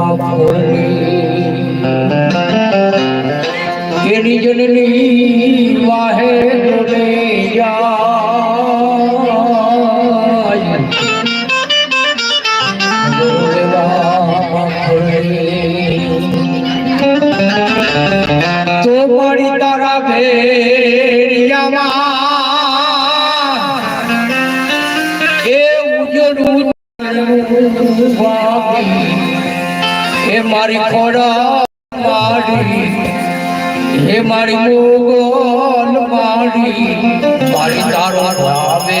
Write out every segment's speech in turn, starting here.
ભોળની જેની જનની વાહે જોડે તો પડી એ મારી ખોડા માડી હે મારી મોગલ માડી મારી તારો ભાવે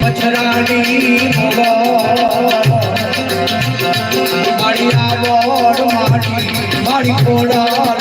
મછરાની મારી આવડ મારી મારી કોડાર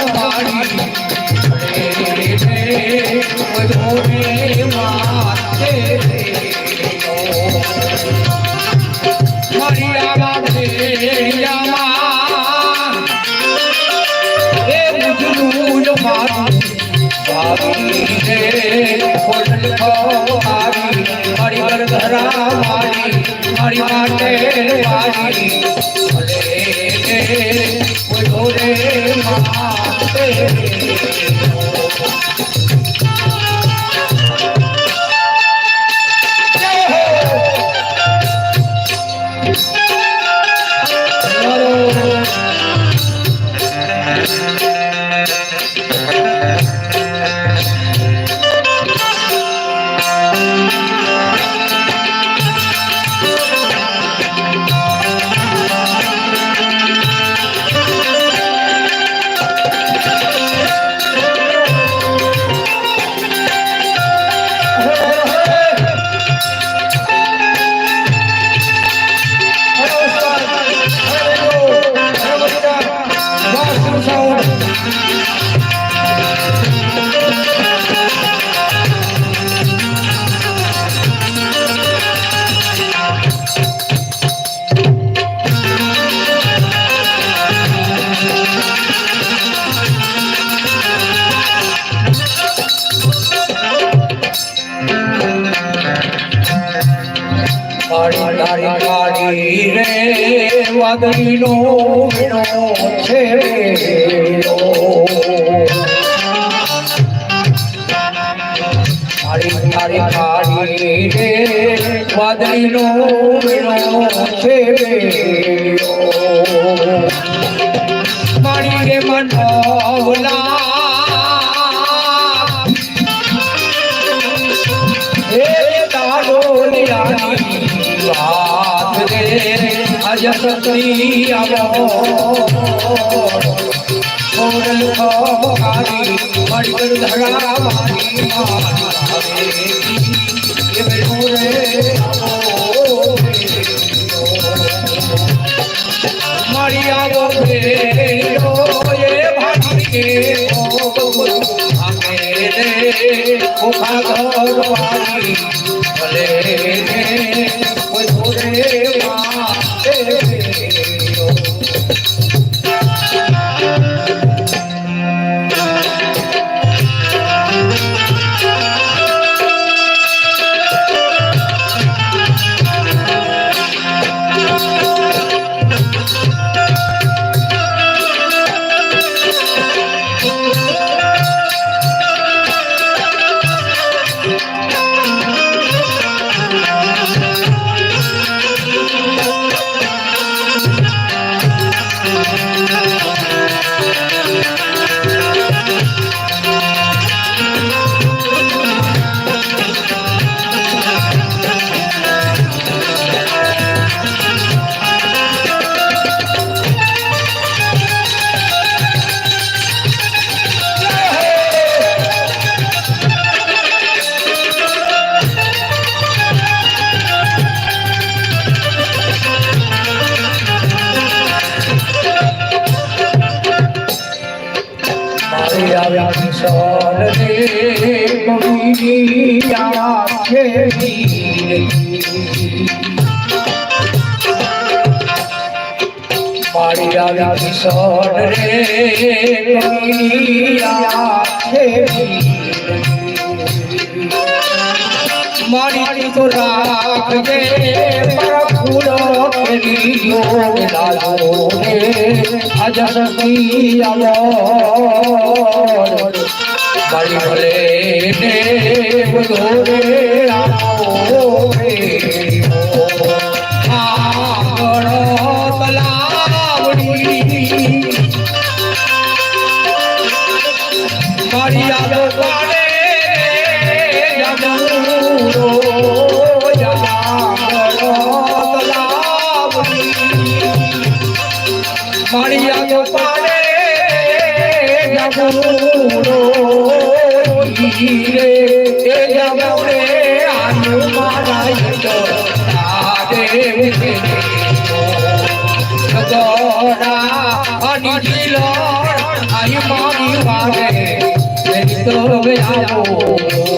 વાદળીનો છે વાદળીનો છે અજસતી આવો મોરલ ખારી મડકર ધરા મારી મારી એ ભલે આવ્યા કિશોર રે કવિની મારી આવ્યા કિશોર રે. મારી તો રાખજે પર ફૂલો કેરીઓ લાલો રે અજરતી આવર મારી ભલે ને બધોરે આવો રે જમુરો હીરે, એ જમુરે આનુ મારા યતો આદે ગોરા અને જીલો આઈ મારી વાગે. તો આવો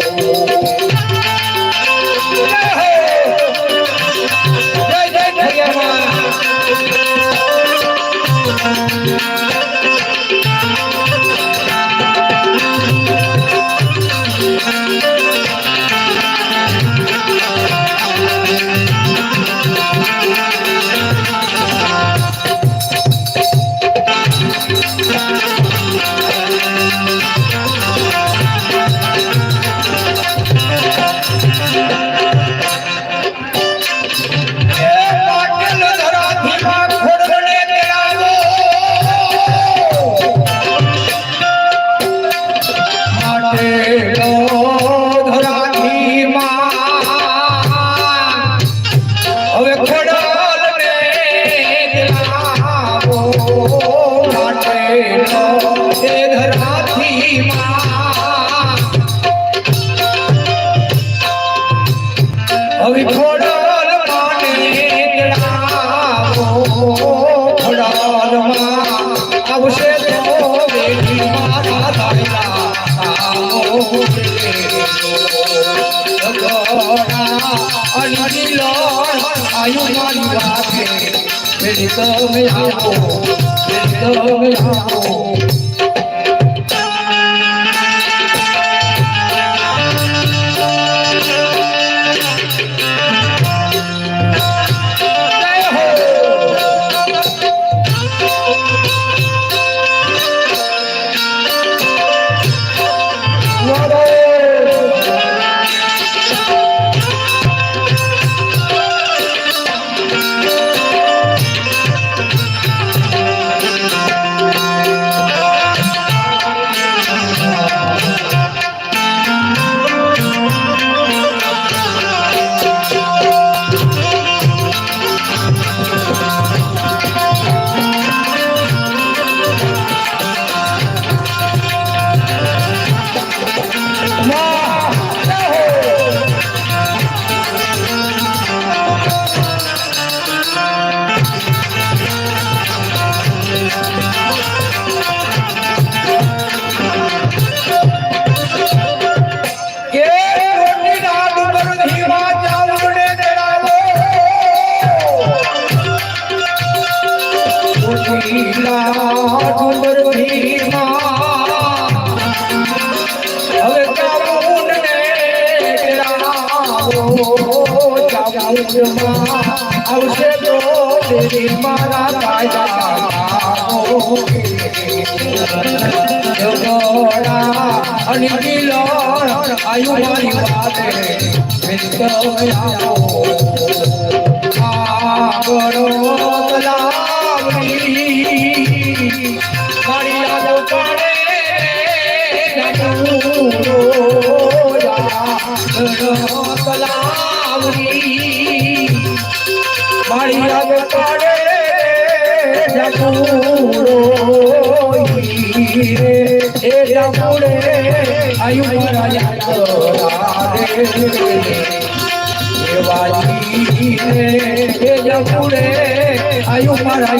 આયુ મારી વાતે બેટી તમે આવો બેટી તમે આવો ચાવડમાં આવશે તો મારા જગુરે આયુ યાદ રાધે જગુરે આયુ મારા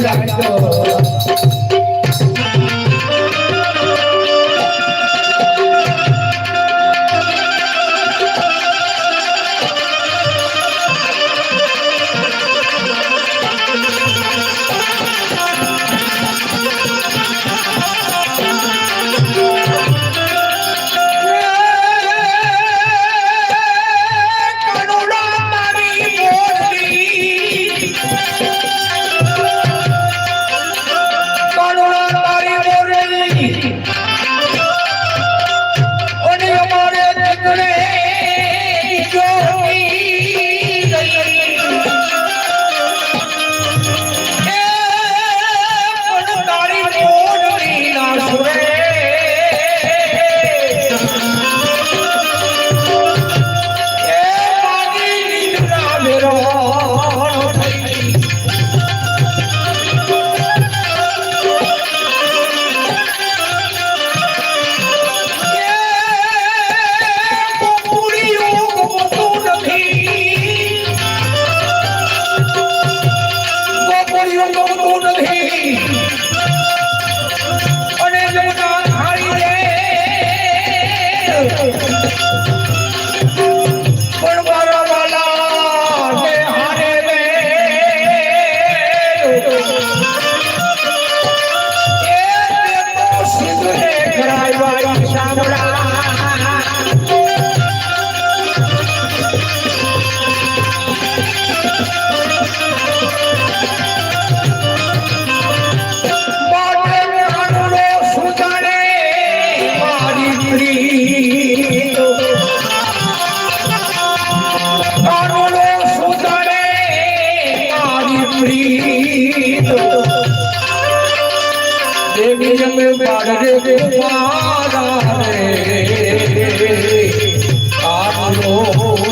oh, oh. oh.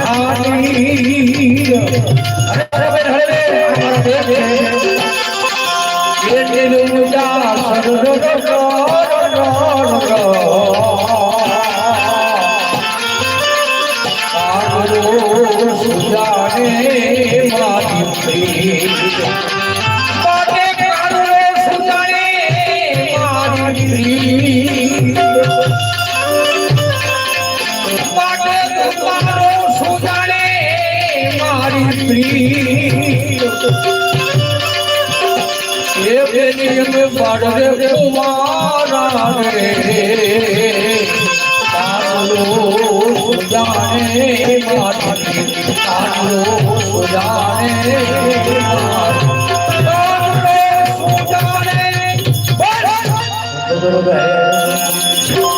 આવીર માટે તમારો શું જાણે મારી પ્રિય પ્રેમ પડે કુમારા રે તારો જાણે મારી તારો જાણે તારો જાણે બરોબર.